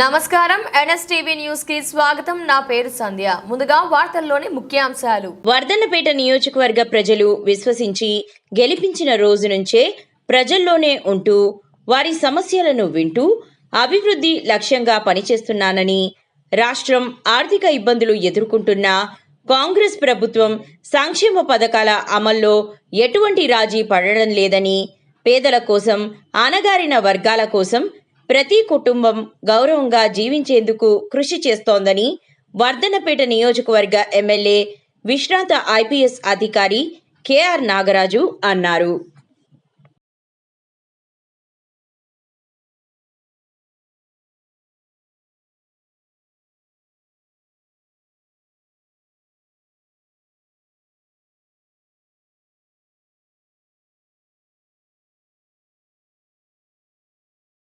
నమస్కారం. ఎన్ఎస్టీవీ న్యూస్కి స్వాగతం. నా పేరు సంధ్య. ముందుగా వార్తల్లోని ముఖ్యాంశాలు. వర్ధన్నపేట నియోజకవర్గ ప్రజలు విశ్వసించి గెలిపించిన రోజు నుంచే ప్రజల్లోనే ఉంటూ వారి సమస్యలను వింటూ అభివృద్ధి లక్ష్యంగా పనిచేస్తున్నానని రాష్ట్రం ఆర్థిక ఇబ్బందులు ఎదుర్కొంటున్న కాంగ్రెస్ ప్రభుత్వం సంక్షేమ పథకాల అమల్లో ఎటువంటి రాజీ పడడం లేదని పేదల కోసం అనగారిన వర్గాల కోసం ప్రతి కుటుంబం గౌరవంగా జీవించేందుకు కృషి చేస్తోందని వర్ధనపేట నియోజకవర్గ ఎమ్మెల్యే విశ్రాంత ఐపీఎస్ అధికారి కెఆర్ నాగరాజు అన్నారు.